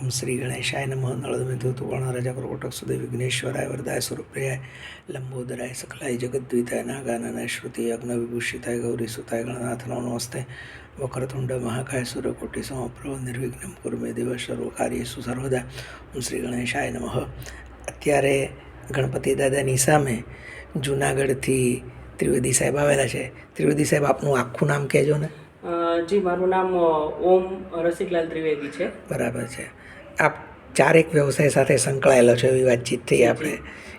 ઓમ શ્રી ગણેશાય નમઃ નળદમિધુ ગણરાજા કર્કોટક સુદે વિઘ્નેશ્વરાય વરદાય સ્વરૂપ્રિયાય લંબોદરાય સકલાય જગદ્વિતાય નાગાનનાય શ્રુતિ યજ્ઞ વિભૂષિતાય ગૌરી સુતાય ગણનાથ નમો નમસ્તે વક્રતુંડ મહાકાય સૂર્યકોટિ સમપ્રભ નિર્વિઘ્ન કુર્મે દેવ સર્વ કાર્યેષુ સર્વદા ઓમ શ્રી ગણેશાય નમઃ અત્યારે ગણપતિ દાદાની સામે જુનાગઢથી ત્રિવેદી સાહેબ આવેલા છે। ત્રિવેદી સાહેબ, આપનું આખું નામ કહેજો ને. જી મારું નામ ઓમ રસિકલાલ ત્રિવેદી છે. બરાબર છે. આપ ચારેક વ્યવસાય સાથે સંકળાયેલો છે એવી વાતચીત થઈ આપણે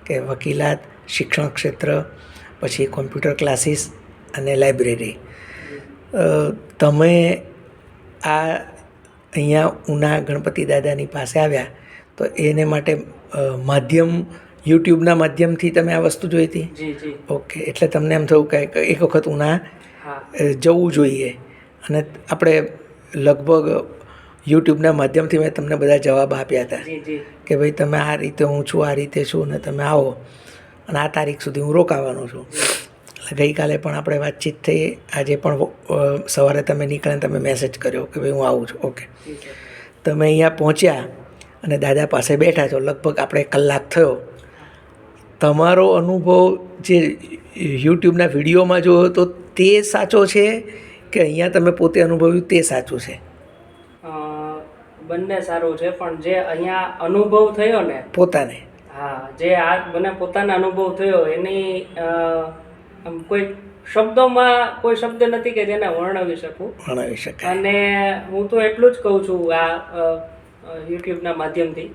કે વકીલાત શિક્ષણ ક્ષેત્ર પછી કોમ્પ્યુટર ક્લાસીસ અને લાઇબ્રેરી. તમે આ અહીંયા ઉના ગણપતિ દાદાની પાસે આવ્યા તો એને માટે માધ્યમ યુટ્યુબના માધ્યમથી તમે આ વસ્તુ જોઈ હતી? ઓકે એટલે તમને એમ થયું કે એક વખત ઉના જવું જોઈએ. અને આપણે લગભગ યુટ્યુબના માધ્યમથી મેં તમને બધા જવાબ આપ્યા હતા કે ભાઈ તમે આ રીતે હું છું આ રીતે છું ને તમે આવો. અને આ તારીખ સુધી હું રોકાવાનો છું. એટલે ગઈકાલે પણ આપણે વાતચીત થઈ. આજે પણ સવારે તમે નીકળે તમે મેસેજ કર્યો કે ભાઈ હું આવું છું. ઓકે તમે અહીંયા પહોંચ્યા અને દાદા પાસે બેઠા છો. લગભગ આપણે કલાક થયો. તમારો અનુભવ જે યુટ્યુબના વિડીયોમાં જોયો તો તે સાચો છે કે અહીંયા તમે પોતે અનુભવ્યું તે સાચું છે? બંને સારું છે પણ જે અહીંયા અનુભવ થયો ને પોતાને? હા જે આ મને પોતાનો અનુભવ થયો એની કોઈ શબ્દોમાં કોઈ શબ્દ નથી કે જેને વર્ણવી શકું. વર્ણવી શકાય. અને હું તો એટલું જ કહું છું આ યુટ્યુબના માધ્યમથી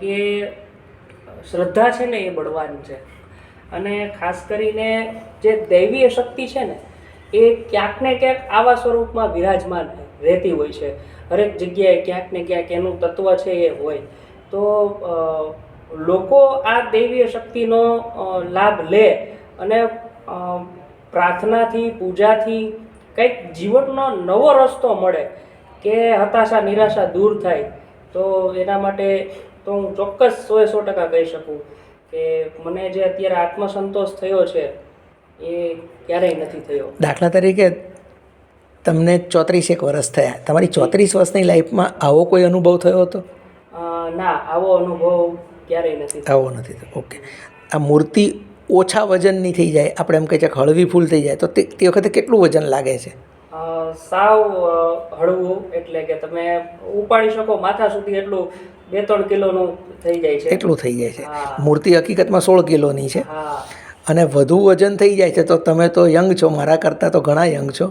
કે શ્રદ્ધા છે ને એ બળવાન છે. અને ખાસ કરીને જે દૈવીય શક્તિ છે ને એ ક્યાંક ને ક્યાંક આવા સ્વરૂપમાં વિરાજમાન રહેતી હોય છે. હરેક જગ્યાએ ક્યાંક ને ક્યાંક એનું તત્વ છે એ હોય. તો લોકો આ દૈવીય શક્તિનો લાભ લે અને પ્રાર્થનાથી, પૂજાથી કંઈક જીવનનો નવો રસ્તો મળે કે હતાશા, નિરાશા દૂર થાય. તો એના માટે તો હું ચોક્કસ સોએ સો ટકા કહી શકું કે મને જે અત્યારે આત્મસંતોષ થયો છે એ ક્યારેય નથી થયો. દાખલા તરીકે તમને ચોત્રીસેક વર્ષ થયા. તમારી ચોત્રીસ વર્ષની લાઈફમાં આવો કોઈ અનુભવ થયો હતો? ના આવો અનુભવ ક્યારેય નથી આવો નથી થયો. ઓકે. આ મૂર્તિ ઓછા વજનની થઈ જાય. આપણે એમ કહીએ છીએ કે હળવી ફૂલ થઈ જાય. તો તે તે વખતે કેટલું વજન લાગે છે? સાવ હળવું એટલે કે તમે ઉપાડી શકો માથા સુધી એટલું બે ત્રણ કિલોનું થઈ જાય છે. એટલું થઈ જાય છે. મૂર્તિ હકીકતમાં સોળ કિલોની છે. હા. અને વધુ વજન થઈ જાય છે તો તમે તો યંગ છો મારા કરતાં તો ઘણા યંગ છો.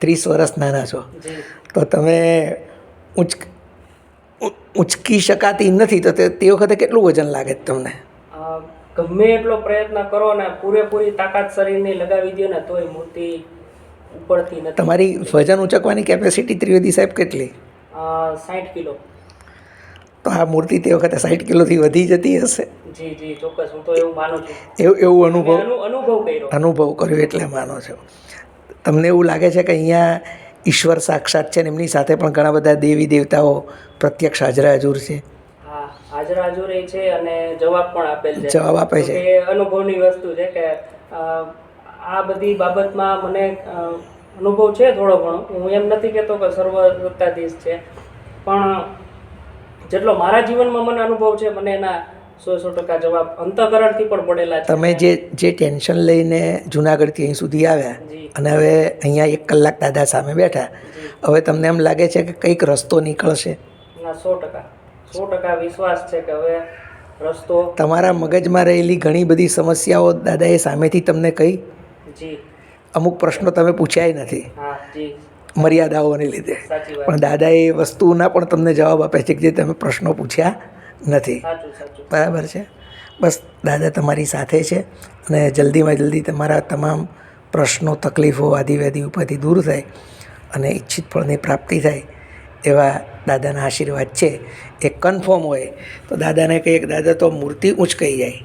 ત્રીસ વર્ષ નાના છો. તો તમે ઉંચ ઉંચકી શકાતી નથી તો તે તે વખતે કેટલું વજન લાગે તમને? ગમે એટલો પ્રયત્ન કરો ને પૂરેપૂરી તાકાત શરીરની લગાવી દો ને તોય મૂર્તિ ઉપડતી નથી. તમારી વજન ઉંચકવાની કેપેસિટી ત્રિવેદી સાહેબ કેટલી? સાઠ કિલો. તો આ મૂર્તિ તે વખતે સાઠ કિલોથી વધી જતી હશે. જી જી ચોક્કસ હું તો એવું માનું છું. એવું એવું અનુભવ અનુભવ કર્યો. અનુભવ કર્યો એટલે માનો છો. તમને એવું લાગે છે કે અહીંયા ઈશ્વર સાક્ષાત છે ને એમની સાથે પણ ઘણા બધા દેવી દેવતાઓ પ્રત્યક્ષ હાજરા હજુર છે? હા હાજર હાજર એ છે અને જવાબ પણ આપેલ છે. જવાબ આપે છે. એ અનુભવની વસ્તુ છે કે આ બધી બાબતમાં મને અનુભવ છે થોડો ઘણો. હું એમ નથી કહેતો કે સર્વસત્તાધીશ છે. પણ જેટલો મારા જીવનમાં મને અનુભવ છે મને એના સો સો ટકા જવાબ અંતકરણથી પણ પડેલા છે. તમે જે જે ટેન્શન લઈને જુનાગઢથી અહીં સુધી આવ્યા અને હવે અહીંયા એક કલાક દાદા સામે બેઠા હવે તમને એમ લાગે છે કે કંઈક રસ્તો નીકળશે? ના સો ટકા. સો ટકા વિશ્વાસ છે કે હવે રસ્તો તમારા મગજમાં રહેલી ઘણી બધી સમસ્યાઓ દાદાએ સામેથી તમને કહી? જી. અમુક પ્રશ્નો તમે પૂછ્યાય નથી. હા જી. મર્યાદાઓને લીધે. પણ દાદા એ વસ્તુના પણ તમને જવાબ આપે છે કે જે તમે પ્રશ્નો પૂછ્યા નથી. બરાબર છે? બસ દાદા તમારી સાથે છે અને જલ્દીમાં જલ્દી તમારા તમામ પ્રશ્નો તકલીફો આદિવ્યાધિ ઉપરથી દૂર થાય અને ઈચ્છિત ફળની પ્રાપ્તિ થાય એવા દાદાના આશીર્વાદ છે. એ કન્ફર્મ હોય તો દાદાને કહીએ કે દાદા તો મૂર્તિ ઉંચકાઈ જાય.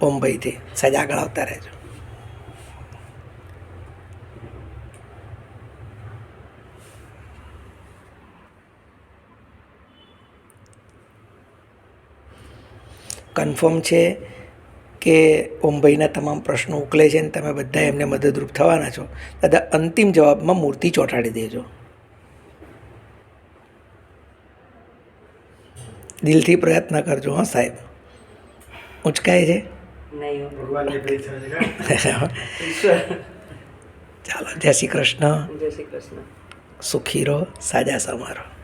ઓમભાઈથી સજા આગળ આવતા રહેજો. કન્ફર્મ છે કે ઓમભાઈના તમામ પ્રશ્નો ઉકલે છે અને તમે બધા એમને મદદરૂપ થવાના છો. દાદા અંતિમ જવાબમાં મૂર્તિ ચોંટાડી દેજો. દિલથી પ્રયત્ન કરજો હં સાહેબ. ઉંચકાય છે? ચાલો જય શ્રી કૃષ્ણ. જય શ્રી કૃષ્ણ. સુખી રહો સાજા સમારો.